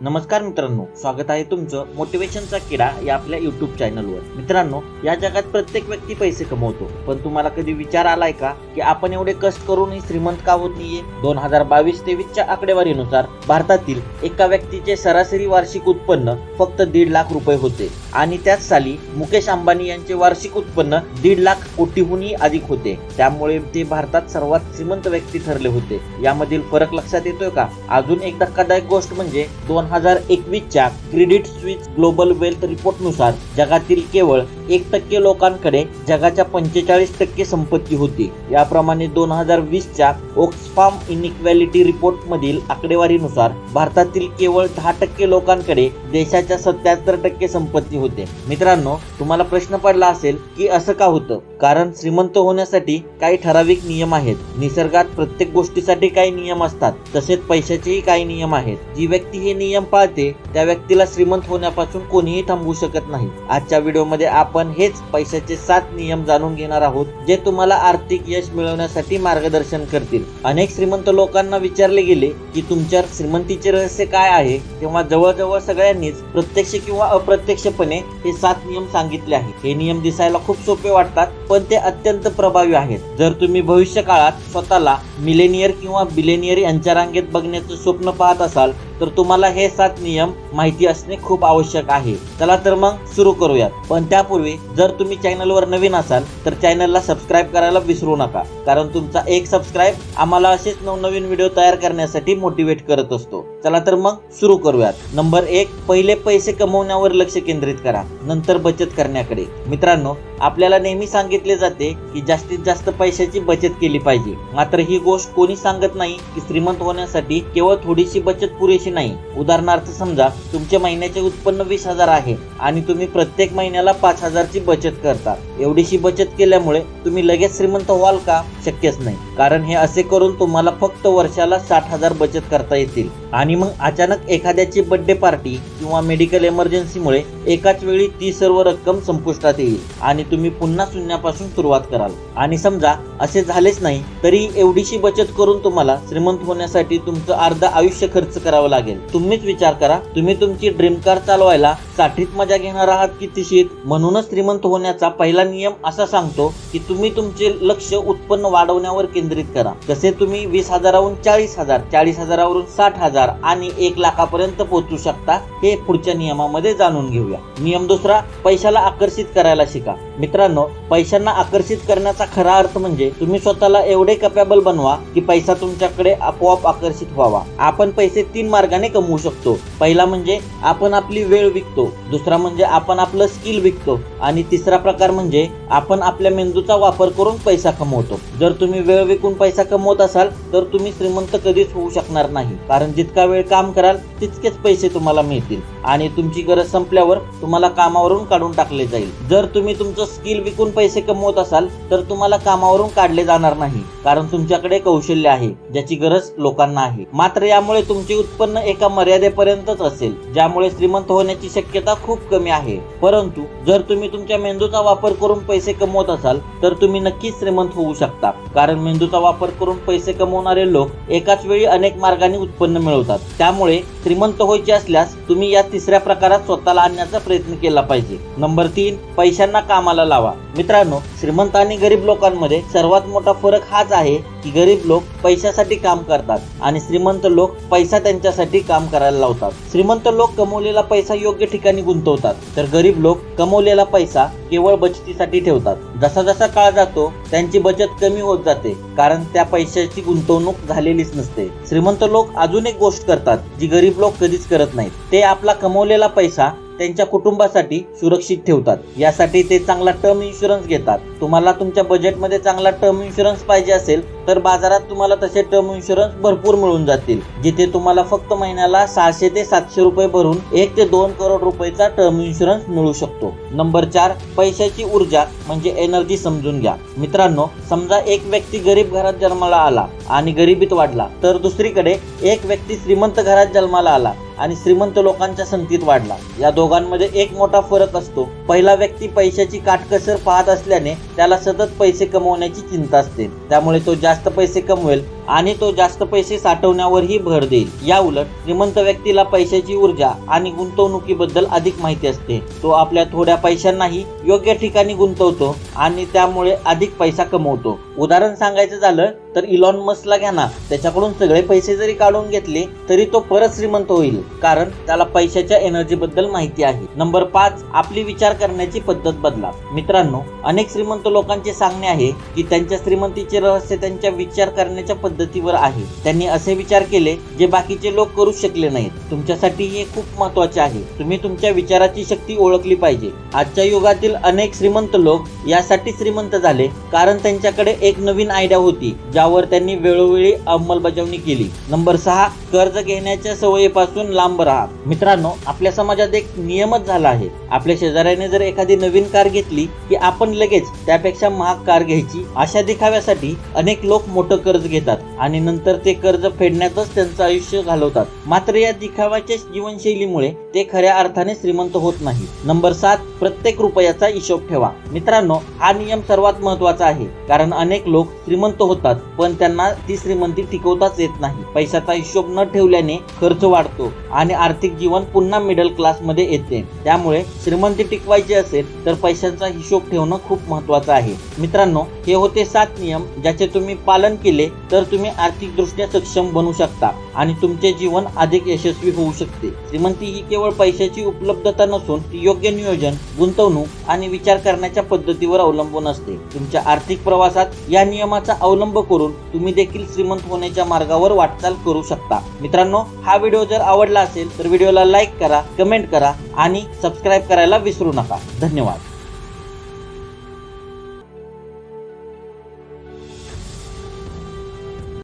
नमस्कार मित्रांनो स्वागत आहे तुमचं मोटिवेशनचा किडा या आपल्या युट्यूब चॅनलवर मित्रांनो या जगात प्रत्येक व्यक्ती पैसे कमवतो पण तुम्हाला कधी विचार आलाय का की आपण एवढे कष्ट करूनही श्रीमंत का होत नाहीये? दोन हजार बावीस तेवीसच्या आकडेवारीनुसार भारतातील एका व्यक्तीचे सरासरी वार्षिक उत्पन्न फक्त दीड लाख रुपये होते. आणि त्याच साली मुकेश अंबानी यांचे वार्षिक उत्पन्न दीड लाख कोटीहूनही अधिक होते. त्यामुळे ते भारतात सर्वात श्रीमंत व्यक्ती ठरले होते. यामधील फरक लक्षात येतोय का? अजून एक धक्कादायक गोष्ट म्हणजे दोन हजार एकवीसच्या क्रेडिट स्विच ग्लोबल वेल्थ रिपोर्टनुसार जगातील केवळ एक टक्के लोकांकडे जगाच्या पंचेचाळीस टक्के संपत्ती होती. याप्रमाणे दोन हजार वीसच्या ओक्सफार्म इनइक्वॅलिटी रिपोर्ट मधील आकडेवारीनुसार भारतातील केवळ दहा टक्के लोकांकडे देशाच्या सत्याहत्तर टक्के संपत्ती होते. मित्रांनो तुम्हाला प्रश्न पडला असेल की असं का होतं? कारण श्रीमंत होण्यासाठी काही ठराविक नियम आहेत. निसर्गात प्रत्येक गोष्टीसाठी काही नियम असतात. तसेच पैशाचेही काही नियम आहेत. जी व्यक्ती हे नियम पाळते त्या व्यक्तीला श्रीमंत होण्यापासून कोणीही थांबवू शकत नाही. आजच्या व्हिडिओमध्ये आपण हेच पैशाचे सात नियम जाणून घेणार आहोत जे तुम्हाला आर्थिक यश मिळवण्यासाठी मार्गदर्शन करतील. अनेक श्रीमंत लोकांना विचारले गेले की तुमच्या श्रीमंतीचे रहस्य काय आहे? तेव्हा जवळजवळ सगळ्यांनीच प्रत्यक्ष किंवा अप्रत्यक्षपणे हे सात नियम सांगितले आहेत. हे नियम दिसायला खूप सोपे वाटतात पण ते अत्यंत प्रभावी आहेत. जर तुम्ही भविष्य काळात स्वतःला मिलेनियर किंवा बिलेनियर यांच्या रांगेत बघण्याचं स्वप्न पाहत असाल तर तुम्हाला हे सात नियम माहिती असणे खूप आवश्यक आहे. चला तर मग सुरू करूयात. पण त्यापूर्वी जर तुम्ही चॅनलवर नवीन असाल तर चॅनलला सबस्क्राईब करायला विसरू नका. कारण तुमचा एक सबस्क्राईब आम्हाला असेच नवनवीन व्हिडिओ तयार करण्यासाठी मोटिवेट करत असतो. चला तर मग सुरू करूयात. नंबर एक पहिले पैसे कमवण्यावर लक्ष केंद्रित करा. नंतर बचत करण्याकडे. मित्रांनो आपल्याला नेहमी सांगितले जाते की जास्तीत जास्त पैशाची बचत केली पाहिजे. मात्र ही गोष्ट कोणी सांगत नाही की श्रीमंत होण्यासाठी केवळ थोडीशी बचत पुरेशी नाही. उदाहरणार्थ समजा तुमचे महिन्याचे उत्पन्न वीस हजार आहे आणि तुम्ही प्रत्येक महिन्याला पाच हजारची बचत करता. एवढीशी बचत केल्यामुळे तुम्ही लगेच श्रीमंत व्हाल का? शक्यच नाही. कारण हे असे करून तुम्हाला फक्त वर्षाला साठ हजार बचत करता येतील. आणि मग अचानक एखाद्याची बर्थडे पार्टी किंवा मेडिकल इमर्जन्सीमुळे एकाच वेळी ती सर्व रक्कम संपुष्टात येईल आणि तुम्ही पुन्हा शून्यापासून सुरुवात कराल. आणि समजा असे झालेच नाही तरी एवढीशी बचत करून तुम्हाला श्रीमंत होण्यासाठी तुमचं अर्ध आयुष्य खर्च करावं लागेल. तुम्हीच विचार करा. तुम्ही तुमची ड्रीम कार चालवायला साठीत मजा घेणार आहात की तिशीत? म्हणूनच श्रीमंत होण्याचा पहिला नियम असा सांगतो की तुम्ही तुमचे लक्ष उत्पन्न वाढवण्यावर केंद्रित करा. जसे तुम्ही वीस हजारावरून चाळीस हजार चाळीस हजारावरून साठ हजार आणि एक लाखापर्यंत पोहोचू शकता हे पुढच्या नियमामध्ये जाणून घेऊया. नियम दुसरा पैशाला आकर्षित करायला शिका. मित्रांनो पैशांना आकर्षित करण्याचा खरा अर्थ म्हणजे तुम्ही स्वतःला एवढे कपॅबल बनवा की पैसा तुमच्याकडे आपोआप आकर्षित व्हावा. आपण पैसे तीन मार्ग मार्गाने कमवू शकतो. पहिला म्हणजे आपण आपली वेळ विकतो. दुसरा म्हणजे आपण आपलं स्किल विकतो. आणि तिसरा प्रकार म्हणजे आपण आपल्या मेंदूचा वापर करून पैसा कमवतो. जर तुम्ही वेळ विकून पैसा कमवत असाल तर तुम्ही श्रीमंत कधीच होऊ शकणार नाही. कारण जितका वेळ काम कराल तितकेच पैसे तुम्हाला मिळतील. आणि तुमची गरज संपल्यावर तुम्हाला कामावरून काढून टाकले जाईल. जर तुम्ही तुमचं स्किल विकून पैसे कमवत असाल तर तुम्हाला कामावरून काढले जाणार नाही कारण तुमच्याकडे कौशल्य आहे ज्याची गरज लोकांना आहे. मात्र यामुळे तुमचे उत्पन्न एका मर्यादेपर्यंतच असेल ज्यामुळे श्रीमंत होण्याची शक्यता खूप कमी आहे. परंतु जर तुम्ही तुमच्या मेंदूचा वापर करून पैसे कमवत असाल तर तुम्ही नक्कीच श्रीमंत होऊ शकता कारण मेंदूचा वापर करून पैसे कमवणारे लोक एकाच वेळी अनेक मार्गाने उत्पन्न मिळवतात. त्यामुळे श्रीमंत व्हायचे असल्यास तुम्ही यात तिसऱ्या प्रकारात स्वतःला आणण्याचा प्रयत्न केला पाहिजे. नंबर तीन पैशांना कामाला लावा. मित्रांनो श्रीमंत आणि गरीब लोकांमध्ये सर्वात मोठा फरक हाच आहे गरीब लोक पैशासाठी काम करतात आणि श्रीमंत लोक पैसा त्यांच्यासाठी काम करायला लावतात. श्रीमंत लोक कमवलेला पैसा योग्य ठिकाणी गुंतवतात तर गरीब लोक कमवलेला पैसा केवळ बचतीसाठी ठेवतात. जसा जसा काळ जातो त्यांची बचत कमी होत जाते कारण त्या पैशाची गुंतवणूक झालेलीच नसते. श्रीमंत लोक अजून एक गोष्ट करतात जी गरीब लोक कधीच करत नाहीत. ते आपला कमवलेला पैसा त्यांच्या कुटुंबासाठी सुरक्षित ठेवतात. यासाठी ते चांगला टर्म इन्शुरन्स घेतात. तुम्हाला तुमच्या बजेटमध्ये चांगला टर्म इन्शुरन्स पाहिजे असेल तर बाजारात तुम्हाला तसे टर्म इन्शुरन्स भरपूर मिळून जातील. जिथे तुम्हाला फक्त महिन्याला सहाशे ते सातशे रुपये भरून एक ते दोन करोड रुपयेचा टर्म इन्शुरन्स मिळू शकतो. नंबर चार पैशाची ऊर्जा म्हणजे एनर्जी समजून घ्या. मित्रांनो समजा एक व्यक्ती गरीब घरात जन्माला आला आणि गरिबीत वाढला तर दुसरीकडे एक व्यक्ती श्रीमंत घरात जन्माला आला आणि श्रीमंत लोकांच्या संगतीत वाढला. या दोघांमध्ये एक मोठा फरक असतो. पहिला व्यक्ती पैशाची काटकसर पाहत असल्याने त्याला सतत पैसे कमवण्याची चिंता असते. त्यामुळे तो जास्त पैसे कमवेल आणि तो जास्त पैसे साठवण्यावरही भर देईल. या उलट श्रीमंत व्यक्तीला पैशाची ऊर्जा आणि गुंतवणुकीबद्दल अधिक माहिती असते. तो आपल्या थोड्या पैशांनाही योग्य ठिकाणी गुंतवतो आणि त्यामुळे अधिक पैसा कमवतो. उदाहरण सांगायचं झालं तर इलॉन मस्कला घ्या ना. त्याच्याकडून सगळे पैसे जरी काढून घेतले तरी तो परत श्रीमंत होईल. कारण त्याला पैशाच्या एनर्जी बद्दल माहिती आहे. नंबर पाच आपली विचार करण्याची पद्धत बदला. मित्रांनो अनेक श्रीमंत लोकांचे सांगणे आहे की त्यांच्या श्रीमंतीचे रहस्य त्यांच्या विचार करण्याच्या पद्धतीवर आहे. त्यांनी असे विचार केले जे बाकीचे लोक करू शकले नाहीत. तुमच्यासाठी हे खूप महत्त्वाचे आहे. तुम्ही तुमच्या विचाराची शक्ती ओळखली पाहिजे. आजच्या युगातील अनेक श्रीमंत लोक यासाठी श्रीमंत झाले कारण त्यांच्याकडे एक नवीन आयडिया होती ज्यावर त्यांनी वेळोवेळी अंमलबजावणी केली. नंबर सहा कर्ज घेण्याच्या सवयीपासून लांब राहा. मित्रांनो आपल्या समाजात एक नियमच झाला आहे. आपल्या शेजाऱ्याने जर एखादी नवीन कार घेतली की आपण लगेच त्यापेक्षा महाग कार घ्यायची अशा दिखाव्यासाठी अनेक लोक मोठं कर्ज घेतात. आणि नंतर ते कर्ज फेडण्यातच त्यांचं आयुष्य घालवतात. मात्र या दिखाव्याच्या जीवनशैलीमुळे ते खऱ्या अर्थाने श्रीमंत होत नाही. नंबर सात प्रत्येक रुपयाचा हिशोब ठेवा. मित्रांनो हा नियम सर्वात महत्त्वाचा आहे कारण अनेक लोक श्रीमंत होतात पण त्यांना ती श्रीमंती टिकवताच येत नाही. पैशाचा हिशोब न ठेवल्याने खर्च वाढतो आणि आर्थिक जीवन पुन्हा मिडल क्लासमध्ये येते. त्यामुळे श्रीमंती टिकवायची असेल तर पैशांचा हिशोब ठेवणं खूप महत्वाचं आहे. मित्रांनो हे होते सात नियम ज्याचे तुम्ही पालन केले तर तुम्ही आर्थिकदृष्ट्या सक्षम बनू शकता आणि तुमचे जीवन अधिक यशस्वी होऊ शकते. श्रीमंती ही केवळ पैशाची उपलब्धता नसून ती योग्य नियोजन गुंतवणूक आणि विचार करण्याच्या पद्धतीवर अवलंबून असते. तुमच्या आर्थिक प्रवासात या नियमाचा अवलंब करून तुम्ही देखील श्रीमंत होण्याच्या मार्गावर वाटचाल करू शकता. मित्रांनो हा व्हिडिओ जर आवडला असेल तर व्हिडिओला लाईक करा कमेंट करा आणि सबस्क्राईब करायला विसरू नका. धन्यवाद.